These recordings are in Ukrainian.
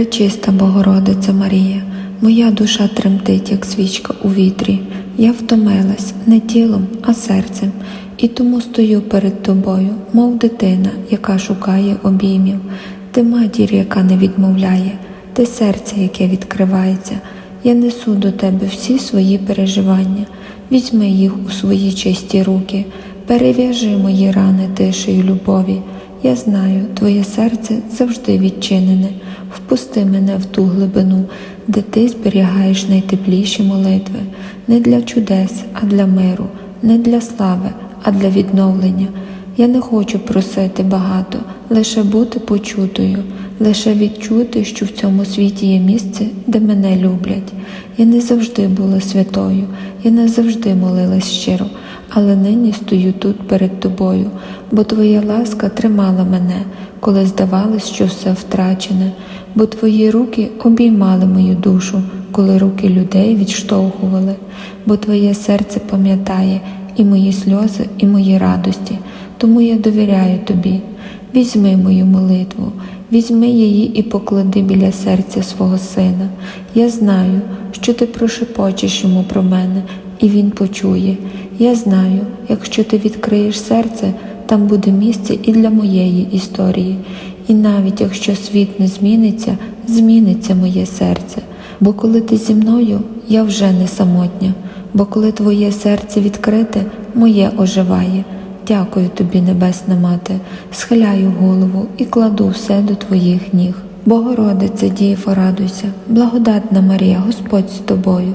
Пречиста Богородиця Марія, моя душа тремтить, як свічка у вітрі. Я втомилась не тілом, а серцем, і тому стою перед тобою, мов дитина, яка шукає обіймів. Ти матір, яка не відмовляє, ти серце, яке відкривається. Я несу до тебе всі свої переживання, візьми їх у свої чисті руки, перев'яжи мої рани тишею любові. Я знаю, твоє серце завжди відчинене. Впусти мене в ту глибину, де ти зберігаєш найтепліші молитви, не для чудес, а для миру, не для слави, а для відновлення. Я не хочу просити багато, лише бути почутою, лише відчути, що в цьому світі є місце, де мене люблять. Я не завжди була святою, я не завжди молилась щиро, але нині стою тут перед тобою, бо твоя ласка тримала мене, коли здавалось, що все втрачене, бо твої руки обіймали мою душу, коли руки людей відштовхували, бо твоє серце пам'ятає і мої сльози, і мої радості, тому я довіряю тобі. Візьми мою молитву, візьми її і поклади біля серця свого сина. Я знаю, що ти прошепочеш йому про мене, і він почує. Я знаю, якщо ти відкриєш серце, там буде місце і для моєї історії. І навіть якщо світ не зміниться, зміниться моє серце. Бо коли ти зі мною, я вже не самотня, бо коли твоє серце відкрите, моє оживає. Дякую тобі, Небесна Мати, схиляю голову і кладу все до твоїх ніг. Богородице, Дієво, радуйся, благодатна Марія, Господь з тобою,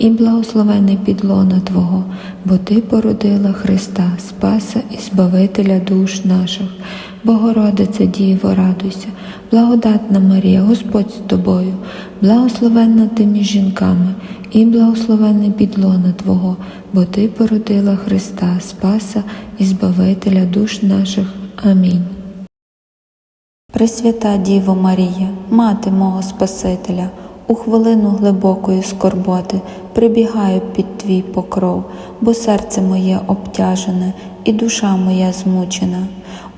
і благословений підлона Твого, бо Ти породила Христа, Спаса і Збавителя душ наших. Богородице, Діво, радуйся, благодатна Марія, Господь з тобою, благословенна ти між жінками, і благословенний підлона Твого, бо Ти породила Христа, Спаса і Збавителя душ наших. Амінь. Пресвята Діво Марія, мати мого Спасителя, у хвилину глибокої скорботи прибігаю під твій покров, бо серце моє обтяжене і душа моя змучена.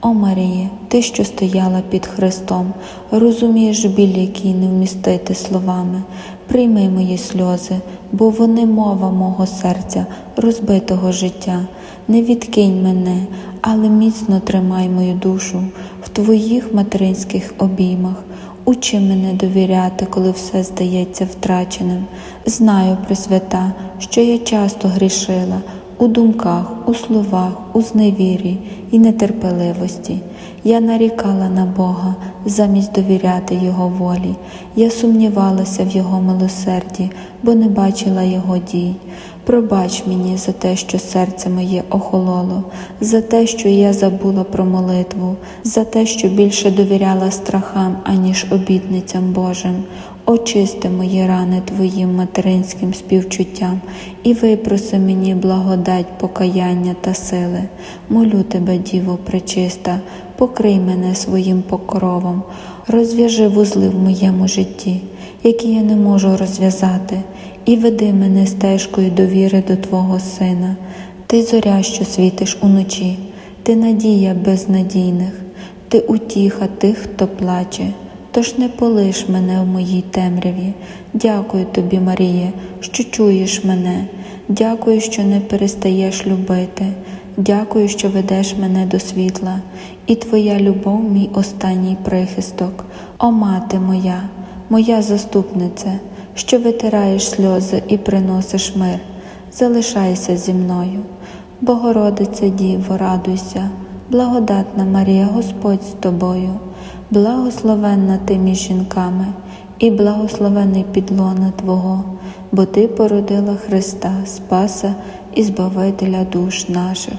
О Маріє, ти, що стояла під Христом, розумієш біль, який не вмістити словами. Прийми мої сльози, бо вони мова мого серця, розбитого життя. Не відкинь мене, але міцно тримай мою душу в твоїх материнських обіймах. Учи мене довіряти, коли все здається втраченим. Знаю, Пресвята, що я часто грішила у думках, у словах, у зневірі і нетерпеливості. Я нарікала на Бога замість довіряти Його волі. Я сумнівалася в Його милосерді, бо не бачила Його дій. Пробач мені за те, що серце моє охололо, за те, що я забула про молитву, за те, що більше довіряла страхам, аніж обітницям Божим. Очисти мої рани Твоїм материнським співчуттям і випроси мені благодать, покаяння та сили. Молю тебе, Діво пречиста, покрий мене своїм покровом, розв'яжи вузли в моєму житті, які я не можу розв'язати, і веди мене стежкою довіри до Твого Сина. Ти зоря, що світиш уночі, ти надія безнадійних, ти утіха тих, хто плаче. Тож не полиш мене в моїй темряві. Дякую тобі, Маріє, що чуєш мене. Дякую, що не перестаєш любити. Дякую, що ведеш мене до світла, і твоя любов, мій останній прихисток. О мати моя, моя заступниця, що витираєш сльози і приносиш мир. Залишайся зі мною. Богородице Діво, радуйся, благодатна Марія, Господь з тобою. Благословенна ти між жінками, і благословений підлона Твого, бо Ти породила Христа, Спаса і Збавителя душ наших.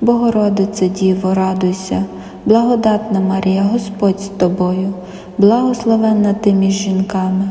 Богородице Діво, радуйся, благодатна Марія, Господь з тобою, благословенна ти між жінками,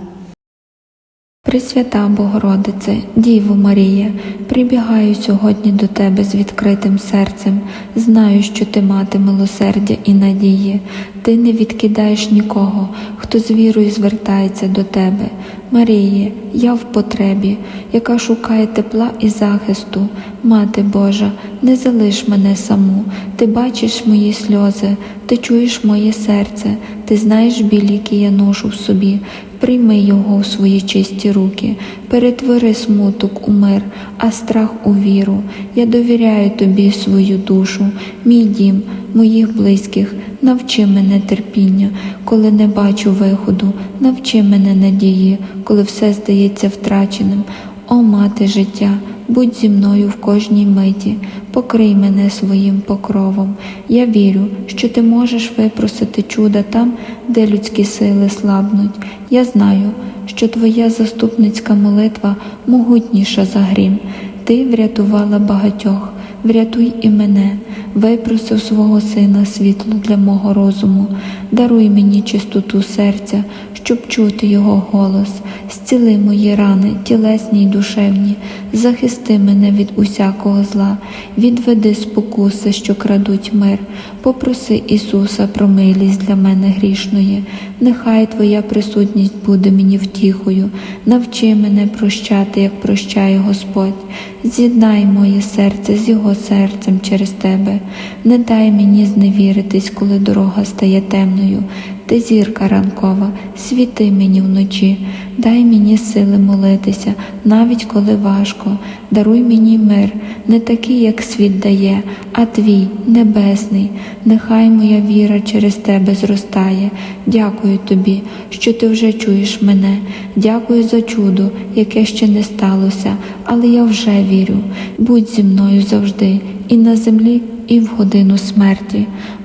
Пресвята Богородице, Діво Марія, прибігаю сьогодні до Тебе з відкритим серцем, знаю, що Ти мати милосердя і надії, Ти не відкидаєш нікого, хто з вірою звертається до Тебе. Маріє, я в потребі, яка шукає тепла і захисту. Мати Божа, не залиш мене саму, ти бачиш мої сльози, ти чуєш моє серце, ти знаєш біль, який я ношу в собі. Прийми його у свої чисті руки, перетвори смуток у мир, а страх у віру. Я довіряю тобі свою душу, мій дім, моїх близьких. Навчи мене терпіння, коли не бачу виходу, навчи мене надії, коли все здається втраченим. О, мати життя, будь зі мною в кожній миті, покрий мене своїм покровом. Я вірю, що ти можеш випросити чуда там, де людські сили слабнуть. Я знаю, що твоя заступницька молитва могутніша за грім. Ти врятувала багатьох, врятуй і мене, випросив свого сина світло для мого розуму, даруй мені чистоту серця, щоб чути його голос, зціли мої рани, тілесні й душевні, захисти мене від усякого зла, відведи спокуси, що крадуть мир, попроси Ісуса про милість для мене грішної, нехай Твоя присутність буде мені втіхою, навчи мене прощати, як прощає Господь, з'єднай моє серце з Його серцем через Тебе, не дай мені зневіритись, коли дорога стає темною. Ти зірка ранкова, світи мені вночі, дай мені сили молитися, навіть коли важко, даруй мені мир, не такий, як світ дає, а твій небесний. Нехай моя віра через тебе зростає. Дякую тобі, що ти вже чуєш мене. Дякую за чудо, яке ще не сталося, але я вже вірю. Будь зі мною завжди, і на землі, і в годину смерті.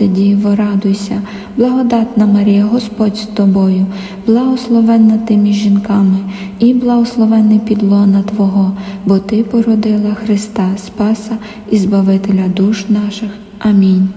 Діво, радуйся, благодатна Марія, Господь з тобою, благословенна ти між жінками, і благословенний підлона Твого, бо Ти породила Христа, Спаса і Збавителя душ наших. Амінь.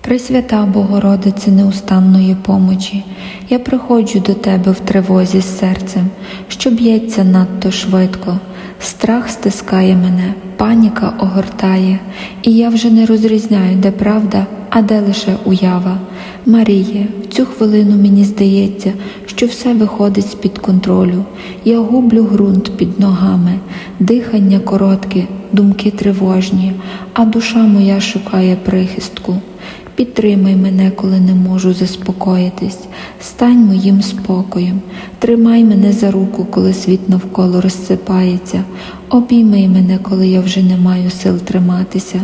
Пресвята Богородице неустанної помочі, я приходжу до Тебе в тривозі з серцем, що б'ється надто швидко. Страх стискає мене, паніка огортає, і я вже не розрізняю, де правда, а де лише уява. Маріє, в цю хвилину мені здається, що все виходить з-під контролю. Я гублю ґрунт під ногами, дихання коротке, думки тривожні, а душа моя шукає прихистку. Підтримай мене, коли не можу заспокоїтись, стань моїм спокоєм, тримай мене за руку, коли світ навколо розсипається, обійми мене, коли я вже не маю сил триматися.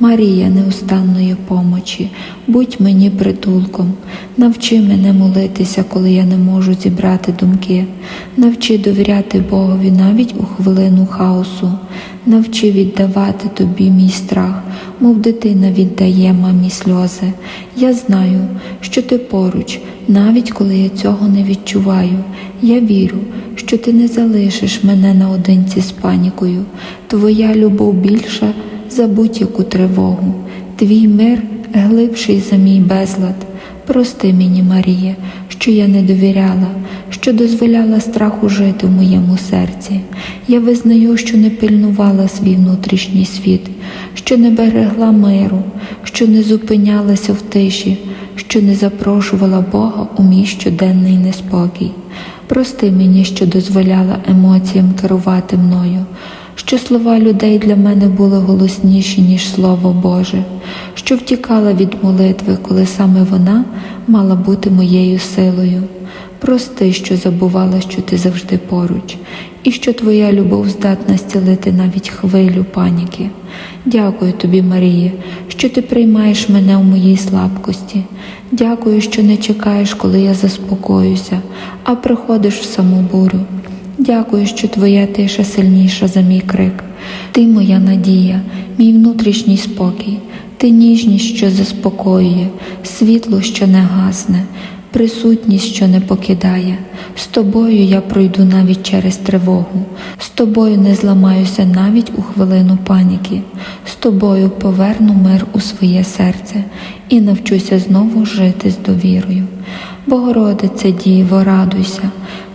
Марія неустанної помочі, будь мені притулком, навчи мене молитися, коли я не можу зібрати думки, навчи довіряти Богові навіть у хвилину хаосу, навчи віддавати тобі мій страх, мов дитина віддає мамі сльози. Я знаю, що ти поруч, навіть коли я цього не відчуваю. Я вірю, що ти не залишиш мене наодинці з панікою. Твоя любов більша за будь-яку тривогу. Твій мир глибший за мій безлад. Прости мені, Марія, що я не довіряла, що дозволяла страху жити в моєму серці. Я визнаю, що не пильнувала свій внутрішній світ, що не берегла миру, що не зупинялася в тиші, що не запрошувала Бога у мій щоденний неспокій. Прости мені, що дозволяла емоціям керувати мною. Що слова людей для мене були голосніші, ніж Слово Боже, що втікала від молитви, коли саме вона мала бути моєю силою. Прости, що забувала, що ти завжди поруч, і що твоя любов здатна зцілити навіть хвилю паніки. Дякую тобі, Марія, що ти приймаєш мене у моїй слабкості. Дякую, що не чекаєш, коли я заспокоюся, а приходиш в саму бурю. Дякую, що твоя тиша сильніша за мій крик. Ти моя надія, мій внутрішній спокій, ти ніжність, що заспокоює, світло, що не гасне, присутність, що не покидає. З тобою я пройду навіть через тривогу, з тобою не зламаюся навіть у хвилину паніки, з тобою поверну мир у своє серце і навчуся знову жити з довірою. Богородице Діво, радуйся,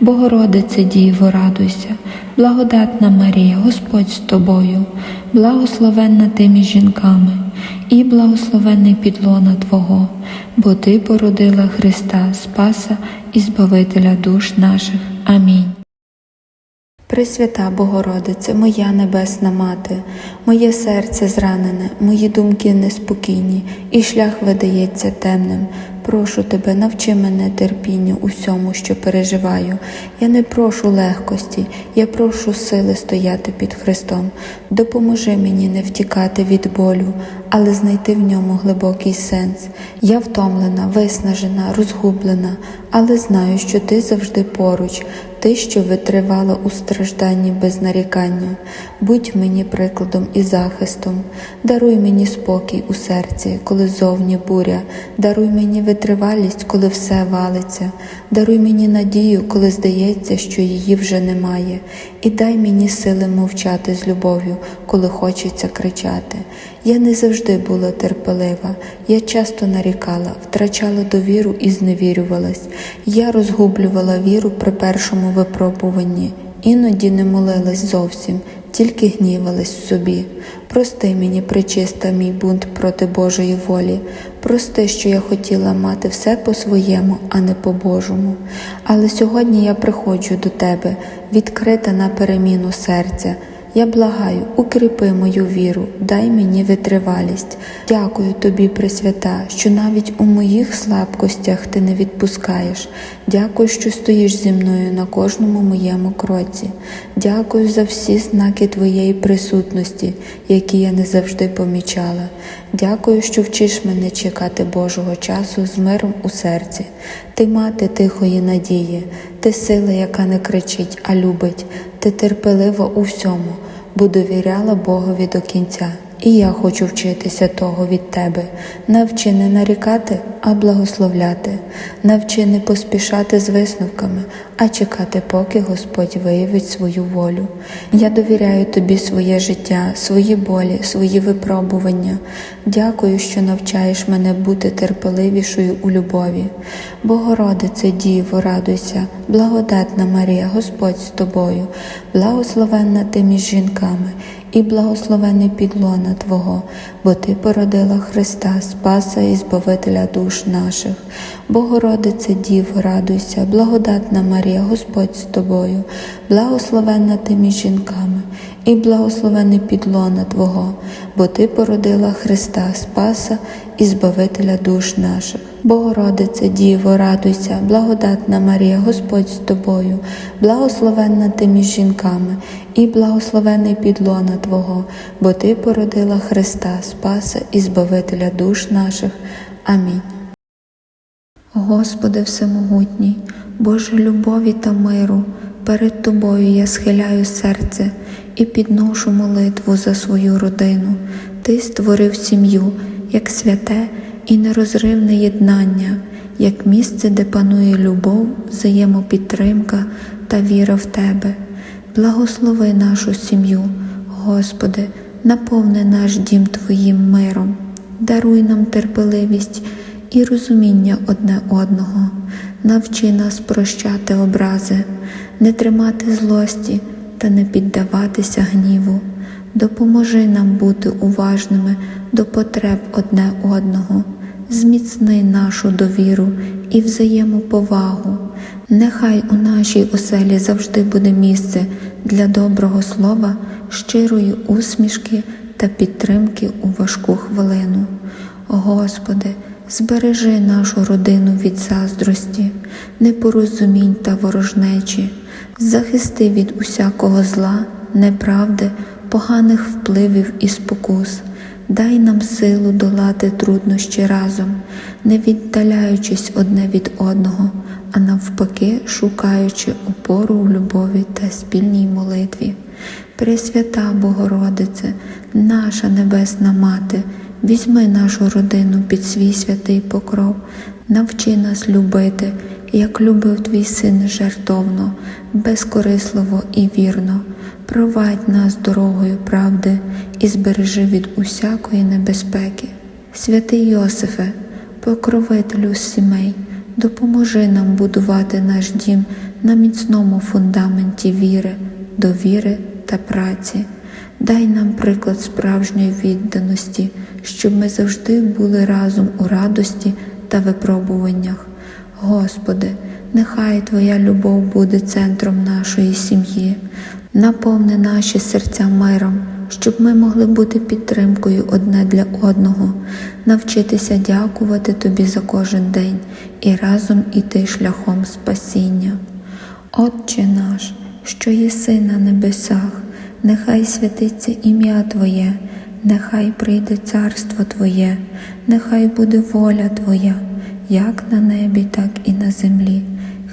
Богородице Діво, радуйся, благодатна Марія, Господь з тобою, благословенна ти між жінками, і благословений підлона Твого, бо Ти породила Христа, Спаса і Збавителя душ наших. Амінь. Пресвята Богородице, моя небесна мати, моє серце зранене, мої думки неспокійні, і шлях видається темним. Прошу тебе, навчи мене терпінню усьому, що переживаю. Я не прошу легкості, я прошу сили стояти під Христом. Допоможи мені не втікати від болю, але знайти в ньому глибокий сенс. Я втомлена, виснажена, розгублена, але знаю, що ти завжди поруч. Ти, що витривала у стражданні без нарікання, будь мені прикладом і захистом, даруй мені спокій у серці, коли зовні буря, даруй мені витривалість, коли все валиться, даруй мені надію, коли здається, що її вже немає, і дай мені сили мовчати з любов'ю, коли хочеться кричати. Я не завжди була терпелива, я часто нарікала, втрачала довіру і зневірювалась. Я розгублювала віру при першому випробуванні, іноді не молилась зовсім, тільки гнівалась собі. Прости мені, причиста, мій бунт проти Божої волі. Прости, що я хотіла мати все по-своєму, а не по-божому. Але сьогодні я приходжу до тебе, відкрита на переміну серця. Я благаю, укріпи мою віру, дай мені витривалість. Дякую тобі, Пресвята, що навіть у моїх слабкостях ти не відпускаєш. Дякую, що стоїш зі мною на кожному моєму кроці. Дякую за всі знаки твоєї присутності, які я не завжди помічала. Дякую, що вчиш мене чекати Божого часу з миром у серці. Ти мати тихої надії, ти сила, яка не кричить, а любить, ти терпелива у всьому, бо довіряла Богові до кінця. І я хочу вчитися того від тебе. Навчи не нарікати, а благословляти. Навчи не поспішати з висновками, а чекати, поки Господь виявить свою волю. Я довіряю тобі своє життя, свої болі, свої випробування. Дякую, що навчаєш мене бути терпеливішою у любові. Богородице, Діво, радуйся, благодатна Марія, Господь з тобою, благословенна ти між жінками і благословений підлона Твого, бо Ти породила Христа, Спаса і Збавителя душ наших. Богородице, Діво, радуйся, благодатна Марія, Господь з тобою, благословенна ти між жінками, і благословений підлона Твого, бо Ти породила Христа, Спаса і Збавителя душ наших. Богородице, Діво, радуйся, благодатна Марія, Господь з тобою, благословенна ти між жінками, і благословений підлона Твого, бо Ти породила Христа, Спаса і Збавителя душ наших. Амінь. Господи Всемогутній, Боже любові та миру, перед Тобою я схиляю серце і підношу молитву за свою родину. Ти створив сім'ю як святе і нерозривне єднання, як місце, де панує любов, взаємопідтримка та віра в Тебе. Благослови нашу сім'ю, Господи, наповни наш дім Твоїм миром, даруй нам терпеливість і розуміння одне одного, навчи нас прощати образи, не тримати злості та не піддаватися гніву. Допоможи нам бути уважними до потреб одне одного, зміцни нашу довіру і взаємоповагу. Нехай у нашій оселі завжди буде місце для доброго слова, щирої усмішки та підтримки у важку хвилину. Господи, збережи нашу родину від заздрості, непорозумінь та ворожнечі, захисти від усякого зла, неправди, поганих впливів і спокус. Дай нам силу долати труднощі разом, не віддаляючись одне від одного, а навпаки, шукаючи опору в любові та спільній молитві. Пресвята Богородице, наша Небесна Мати, візьми нашу родину під свій святий покров, навчи нас любити, як любив твій син жертовно, безкорисливо і вірно. Провадь нас дорогою правди і збережи від усякої небезпеки. Святий Йосифе, покровителю сімей, допоможи нам будувати наш дім на міцному фундаменті віри, довіри та праці. Дай нам приклад справжньої відданості, щоб ми завжди були разом у радості та випробуваннях. Господи, нехай Твоя любов буде центром нашої сім'ї, наповни наші серця миром, щоб ми могли бути підтримкою одне для одного, навчитися дякувати Тобі за кожен день і разом іти шляхом спасіння. Отче наш, що єси на небесах, нехай святиться ім'я Твоє, нехай прийде царство Твоє, нехай буде воля Твоя, як на небі, так і на землі.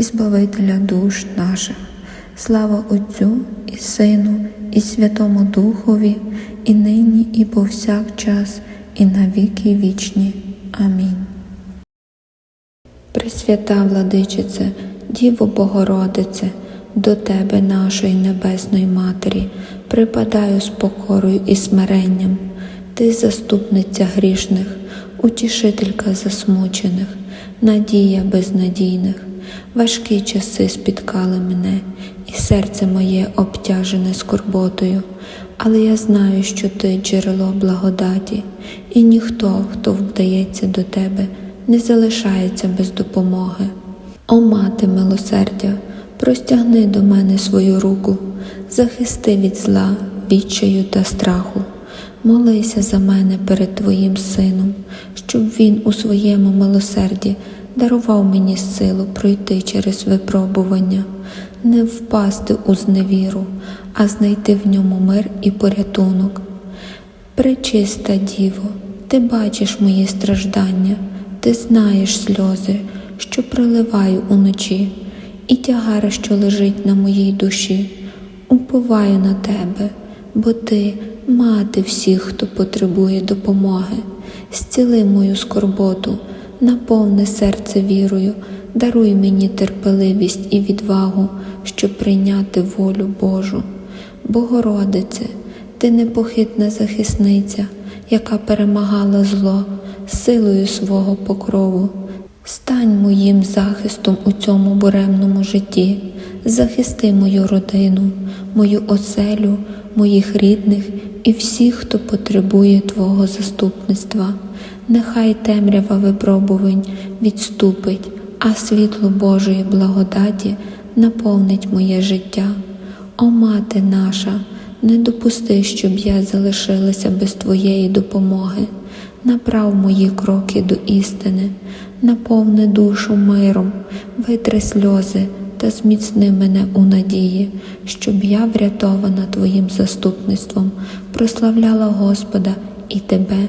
і Збавителя душ наших. Слава Отцю і Сину, і Святому Духові, і нині, і повсякчас, і на віки вічні. Амінь. Пресвята владичице, Діво Богородице, до Тебе, нашої Небесної Матері, припадаю з покорою і смиренням. Ти заступниця грішних, утішителька засмучених, надія безнадійних. Важкі часи спіткали мене, і серце моє обтяжене скорботою, але я знаю, що ти джерело благодаті, і ніхто, хто вдається до тебе, не залишається без допомоги. О мати милосердя, простягни до мене свою руку, захисти від зла, відчаю та страху. Молися за мене перед Твоїм Сином, щоб Він у своєму милосерді дарував мені силу пройти через випробування, не впасти у зневіру, а знайти в ньому мир і порятунок. Пречиста Діво, ти бачиш мої страждання, ти знаєш сльози, що проливаю уночі, і тягар, що лежить на моїй душі. Уповаю на тебе, бо ти мати всіх, хто потребує допомоги. Зціли мою скорботу, наповни серце вірою, даруй мені терпеливість і відвагу, щоб прийняти волю Божу. Богородице, ти непохитна захисниця, яка перемагала зло силою свого покрову. Стань моїм захистом у цьому буремному житті, захисти мою родину, мою оселю, моїх рідних і всіх, хто потребує Твого заступництва. Нехай темрява випробувань відступить, а світло Божої благодаті наповнить моє життя. О мати наша, не допусти, щоб я залишилася без Твоєї допомоги. Направ мої кроки до істини, наповни душу миром, витри сльози та зміцни мене у надії, щоб я, врятована Твоїм заступництвом, прославляла Господа і Тебе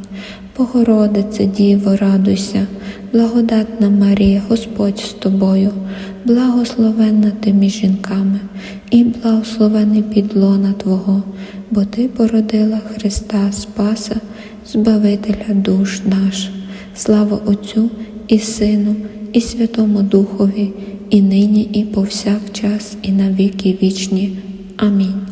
Богородице, Діво, радуйся, благодатна Марія, Господь з тобою, благословенна ти між жінками, і благословений підлона Твого, бо Ти породила Христа Спаса, Збавителя душ наш. Слава Отцю і Сину, і Святому Духові, і нині, і повсякчас, і на віки вічні. Амінь.